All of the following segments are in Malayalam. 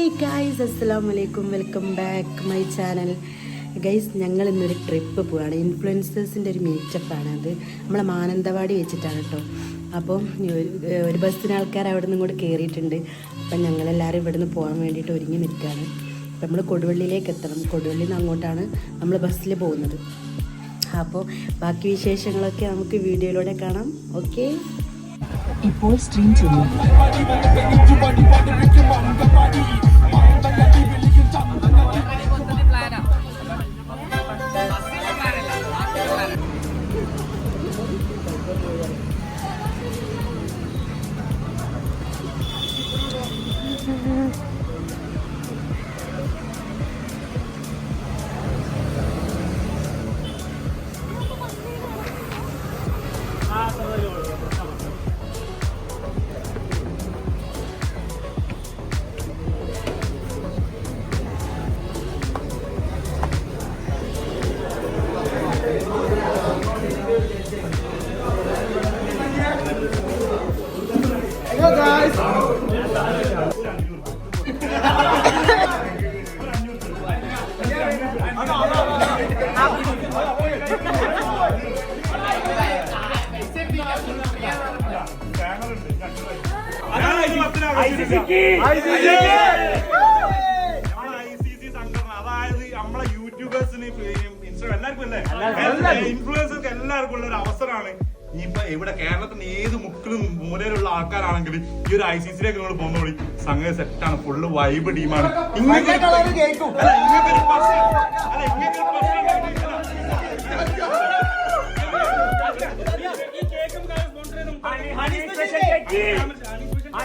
ഹേയ് ഗൈസ് അസ്സലാമു അലൈക്കും welcome back my channel guys ഞങ്ങൾ ഇന്നൊരു ട്രിപ്പ് പോവാണ്. ഇൻഫ്ലുവൻസേഴ്സിന്റെ ഒരു മീറ്റപ്പാണ് അത്. നമ്മളെ മാനന്തവാടി വെച്ചിട്ടാണ് കേട്ടോ അപ്പോൾ ഒരു ബസ്സിന് ആൾക്കാർ അവിടെ നിന്ന് ഇങ്ങോട്ട് കയറിയിട്ടുണ്ട് അപ്പം ഞങ്ങളെല്ലാവരും ഇവിടെ നിന്ന് പോകാൻ വേണ്ടിയിട്ട് ഒരുങ്ങി നിൽക്കുകയാണ് അപ്പം നമ്മൾ കൊടുവള്ളിയിലേക്ക് എത്തണം. കൊടുവള്ളിയിൽ നിന്ന് അങ്ങോട്ടാണ് നമ്മൾ ബസ്സിൽ പോകുന്നത്. അപ്പോൾ ബാക്കി വിശേഷങ്ങളൊക്കെ നമുക്ക് വീഡിയോയിലൂടെ കാണാം. ഓക്കെ? ഇപ്പോൾ സ്ട്രീം Bye. ചെയ്യുന്നു അതായത് നമ്മളെ യൂട്യൂബേഴ്സിന് ഇൻസ്റ്റാഗ്രാം എല്ലാവർക്കും അല്ലേ? ഇൻഫ്ലുവൻസർക്ക് എല്ലാവർക്കും. ഉള്ള ഒരു അവസരമാണ്. ഇനിയിപ്പോ ഇവിടെ കേരളത്തിന്റെ ഏത് മുക്കിലും മൂലയിലുള്ള ആൾക്കാരാണെങ്കിൽ ഈ ഒരു ഐ സി സിയിലേക്ക് നിങ്ങൾ പോകുന്നോളി സംഗതി സെറ്റാണ് ഫുള്ള് വൈബ് ടീമാണ് ഇങ്ങനത്തെ അല്ല, ഇങ്ങനത്തെ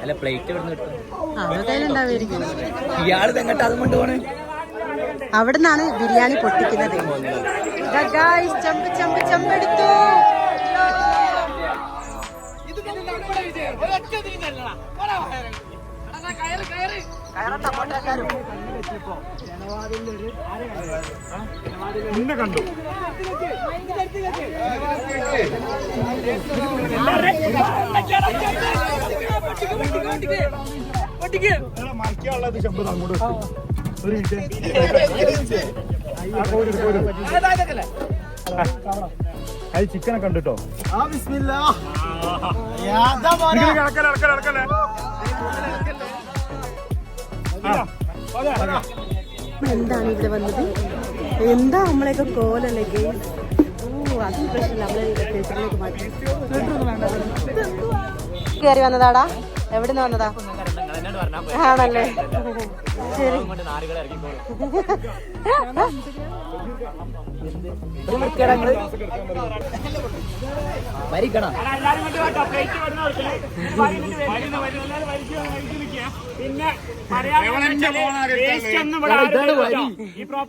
അല്ല പ്ലേറ്റ് എവിടെ നിന്ന് കിട്ടും ഇയാൾ തെങ്ങട്ട് അതും കൊണ്ടുപോണ്? അവിടെ നിന്നാണ് ബിരിയാണി പൊട്ടിക്കുന്നത്. ചെമ്പ് ചെമ്പ് ചെമ്പെടുത്തു നിന്നെ കണ്ടു. മറിക്കാനുള്ളത് അങ്ങോട്ട്. ഒരു. അത് ചിക്കനെ കണ്ടിട്ടോ? എന്താണ് ഇവിടെ വന്നത്? എന്താ നമ്മളെയൊക്കെ കോലല്ലേ ഗെയിം ഓ അത് പ്രശ്നമില്ല. നമ്മളെ ഫിൽറ്ററിലേക്ക് മാറ്റി. കയറി വന്നതാടാ. എവിടെ നിന്ന് വന്നതാ? ആണല്ലേ? ശരി.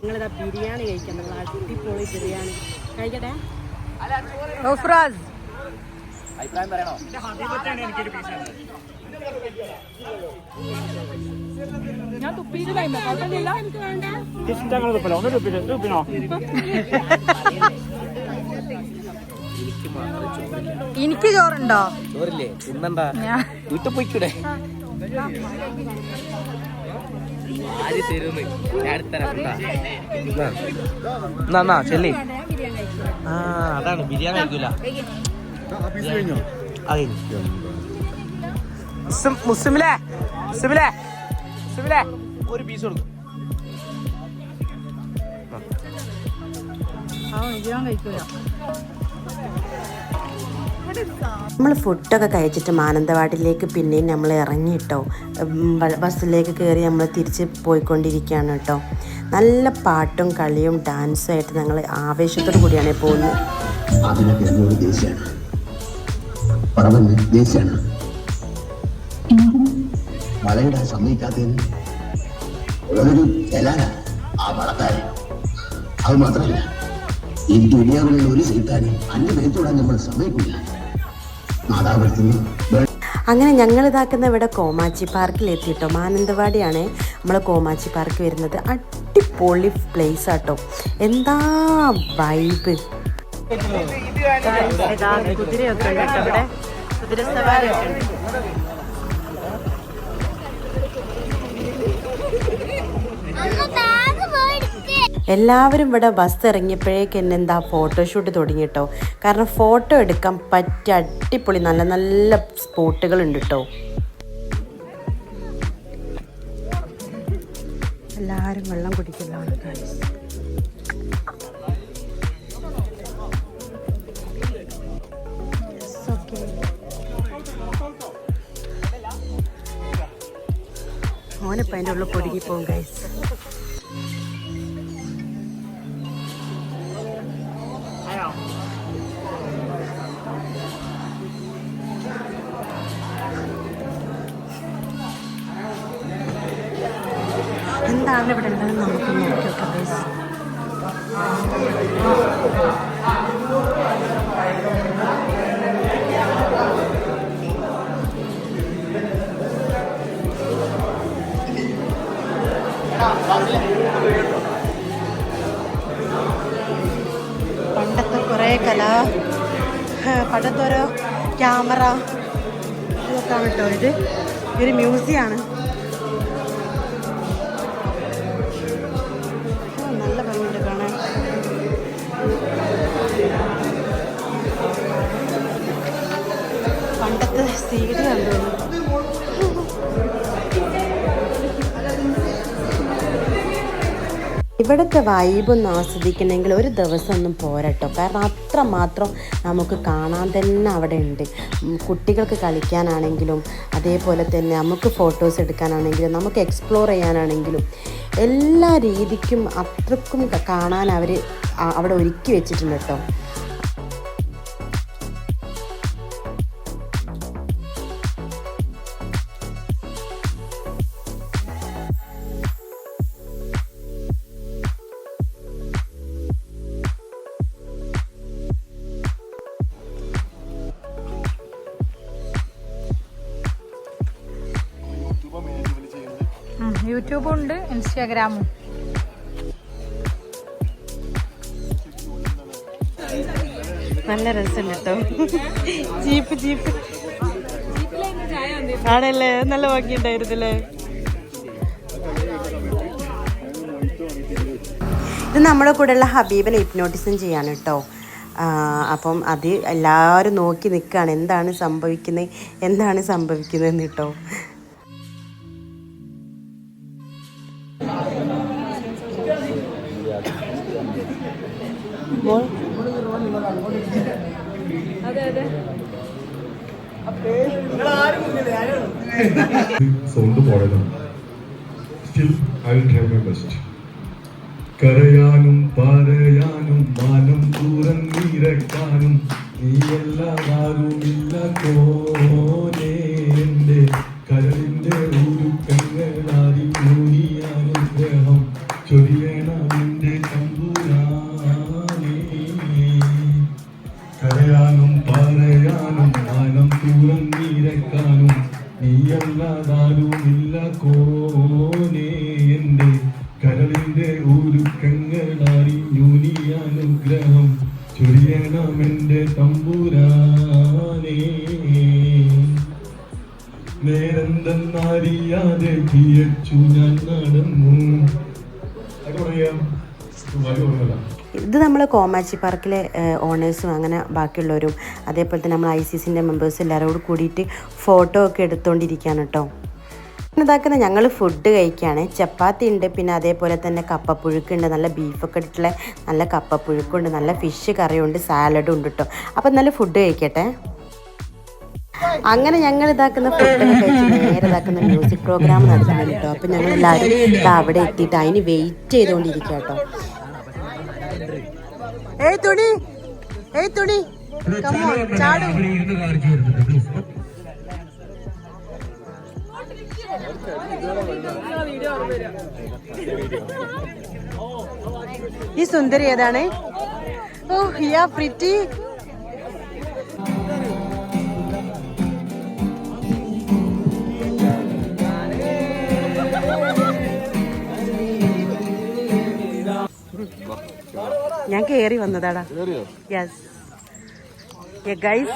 നിങ്ങളിതാ ബിരിയാണി കഴിക്കാം നമ്മൾ അടിപൊളി ബിരിയാണി കഴിക്കട്ടെ അഭിപ്രായം പറയണോ എനിക്ക് ചോറുണ്ടോ? ചോറില്ലേ? ഇന്നെന്താ വീട്ടിൽ പോയിക്കൂടെ? ആര് തരുന്ന് ഞാൻ തരാം എന്നാ? ചെല്ലി. ആ അതാണ്. ബിരിയാണി കഴിക്കൂല. അത് മുസ്ലിമിലെ? മുസ്ലിമിലെ? മുസ്ലിമിലെ? ഒരു പീസ് കൊടുക്കും. നമ്മൾ ഫുഡൊക്കെ കഴിച്ചിട്ട് മാനന്തവാടിയിലേക്ക് പിന്നെയും നമ്മൾ ഇറങ്ങിയിട്ടോ ബസ്സിലേക്ക് കയറി നമ്മൾ തിരിച്ച് പോയിക്കൊണ്ടിരിക്കുകയാണ് കേട്ടോ നല്ല പാട്ടും കളിയും ഡാൻസും ആയിട്ട് ഞങ്ങൾ ആവേശത്തോടു കൂടിയാണ് പോകുന്നത്. അതിനൊക്കെ എന്നോട് ദേഷ്യാണ്. പറവന് ദേഷ്യാണ്. വളയിടാൻ സമ്മതിക്കാത്തതിന് ഒരു ചെലാന ആ വളക്കാരൻ അത് മാത്രമല്ല ഈ ദുനിയാവിലുള്ള ഒരു സീത്താനും അന്റെ മേത്തോടാൻ നമ്മൾ സമ്മതിക്കില്ല മാതാപുരത്തിന് അങ്ങനെ ഞങ്ങൾ ഇതാക്കുന്ന ഇവിടെ കോമാച്ചി പാർക്കിൽ എത്തിയിട്ടോ. മാനന്തവാടിയാണ് നമ്മൾ കോമാച്ചി പാർക്ക് വരുന്നത്. അടിപൊളി പ്ലേസ് ആട്ടോ. എന്താ വൈബ് കുതിരയൊക്കെ ഉണ്ട് കേട്ടോ ഇവിടെ കുതിര സവാരിയൊക്കെ ഉണ്ട്. എല്ലാവരും ഇവിടെ ബസ് ഇറങ്ങിയപ്പോഴേക്ക് എന്നെ എന്താ ഫോട്ടോഷൂട്ട് തുടങ്ങിട്ടോ കാരണം ഫോട്ടോ എടുക്കാൻ പറ്റിയ അടിപൊളി നല്ല നല്ല സ്പോട്ടുകൾ ഉണ്ട് കേട്ടോ എല്ലാവരും വെള്ളം കുടിക്കുന്നതാണ് guys. It's okay. ഓനിപ്പോ അതിന്റെ ഉള്ളിൽ പൊടുങ്ങി പോകും ഗൈസ് എന്താണ് ഇവിടെ ഉണ്ടെന്ന് നമുക്ക് നോക്കി പണ്ടത്തെ ഓരോ ക്യാമറ ഇതൊക്കെ കേട്ടോ ഇത്. ഒരു മ്യൂസിയമാണ് നല്ല ഭംഗിയുണ്ട് കാണാൻ. പണ്ടത്തെ സീഡ് കണ്ടു? ഇവിടുത്തെ വൈബൊന്ന് ആസ്വദിക്കണമെങ്കിൽ ഒരു ദിവസം ഒന്നും പോരട്ടോ. കാരണം അത്രമാത്രം നമുക്ക് കാണാൻ തന്നെ അവിടെ ഉണ്ട്. കുട്ടികൾക്ക് കളിക്കാനാണെങ്കിലും അതേപോലെ തന്നെ നമുക്ക് ഫോട്ടോസ് എടുക്കാനാണെങ്കിലും നമുക്ക് എക്സ്പ്ലോർ ചെയ്യാനാണെങ്കിലും എല്ലാ രീതിക്കും അത്രക്കും കാണാൻ അവർ അവിടെ ഒരുക്കി വെച്ചിട്ടുണ്ട് കേട്ടോ. യൂട്യൂബും ഉണ്ട് ഇൻസ്റ്റാഗ്രാമും. നല്ല രസമുണ്ട് കേട്ടോ ജീപ്പ് ജീപ്പ് ആണല്ലേ? നല്ല ഭംഗിയുണ്ടായിരുന്നല്ലേ? ഇത് നമ്മുടെ കൂടെയുള്ള ഹബീബിനെ ഹിപ്നോട്ടിസം ചെയ്യാണ് കേട്ടോ അപ്പം അത് എല്ലാവരും നോക്കി നിൽക്കുകയാണ്. എന്താണ് സംഭവിക്കുന്നത്? എന്താണ് സംഭവിക്കുന്നതെന്ന് കേട്ടോ പോയതാണ് still I will try my best കരയാനും പറയാനും മാനം തുറന്നിരക്കാനും നീയല്ലാതാരുമില്ല കോനേ എന്റെ കരളിന്റെ ഉരുക്കങ്ങളാരി നേരെന്തെന്നറിയാതെ തിയച്ചു ഞാൻ നടന്നു. ഇത് നമ്മൾ കോമാച്ചി പാർക്കിലെ ഓണേഴ്സും അങ്ങനെ ബാക്കിയുള്ളവരും അതേപോലെ തന്നെ നമ്മൾ ഐ സി സിന്റെ മെമ്പേഴ്സ് എല്ലാവരോട് കൂടിയിട്ട് ഫോട്ടോ ഒക്കെ എടുത്തുകൊണ്ടിരിക്കുകയാണ് കേട്ടോ ഇതാക്കുന്ന ഞങ്ങൾ ഫുഡ് കഴിക്കുകയാണ് ചപ്പാത്തി ഉണ്ട് പിന്നെ അതേപോലെ തന്നെ കപ്പപ്പുഴുക്കുണ്ട് നല്ല ബീഫൊക്കെ ഇട്ടിട്ടുള്ള നല്ല കപ്പപ്പുഴുക്കുണ്ട് നല്ല ഫിഷ് കറിയുണ്ട് സാലഡും ഉണ്ട് കേട്ടോ അപ്പം നല്ല ഫുഡ് കഴിക്കട്ടെ? അങ്ങനെ ഞങ്ങൾ ഇതാക്കുന്ന ഫുഡൊക്കെ കഴിച്ച് നേരെ ഇതാക്കുന്ന മ്യൂസിക് പ്രോഗ്രാം നടത്തുന്നുണ്ട് കേട്ടോ. അപ്പം ഞങ്ങൾ എല്ലാവരും അവിടെ എത്തിയിട്ട് അതിന് വെയിറ്റ് ചെയ്തുകൊണ്ടിരിക്കുക കേട്ടോ. ഏയ് തുണി ഏയ് തുണി. ചാടും. ഈ സുന്ദരി ഏതാണ്? Oh yeah pretty. ഞാൻ കേറി വന്നതാടാ. യെസ് ഗൈസ്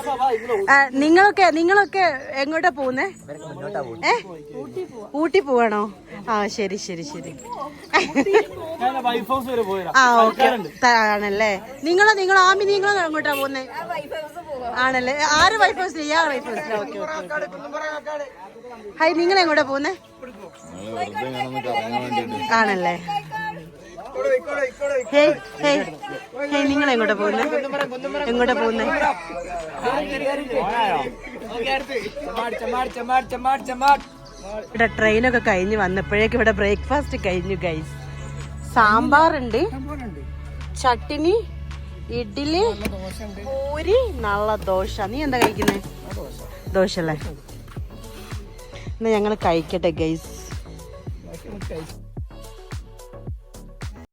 നിങ്ങളൊക്കെ നിങ്ങളൊക്കെ എങ്ങോട്ടാ പോകുന്നേ ഏ? ഊട്ടി പോവാണോ? ആ ശരി ശരി ശരി. വൈഫ് ഹൗസ് വരെ പോയതാ. ആ ഓക്കെ. ആണല്ലേ? നിങ്ങളോ നിങ്ങൾ ആമി നിങ്ങളോ എങ്ങോട്ടാ പോകുന്നേ ആണല്ലേ? ആര് വൈഫ് ഹൗസിൽ ഇയാൾ വൈഫ് ഹൗസിൽ ഓക്കെ ഓക്കെ ഹായ് നിങ്ങൾ എങ്ങോട്ടാ പോകുന്നേ ആണല്ലേ? ഹേയ് ഹേയ് ഹേയ് നിങ്ങൾ എങ്ങോട്ടാ പോകുന്നത് എങ്ങോട്ടാ പോകുന്നത് ഇവിടെ ട്രെയിനൊക്കെ കഴിഞ്ഞ് വന്നപ്പോഴേക്ക് ഇവിടെ ബ്രേക്ക്ഫാസ്റ്റ് കഴിഞ്ഞു ഗൈസ് സാമ്പാറുണ്ട് ചട്ടിനി ഇഡ്ഡലി പൂരി നല്ല ദോശ. നീ എന്താ കഴിക്കുന്നേ? ദോശ അല്ലേ? എന്നാ ഞങ്ങൾ കഴിക്കട്ടെ ഗൈസ്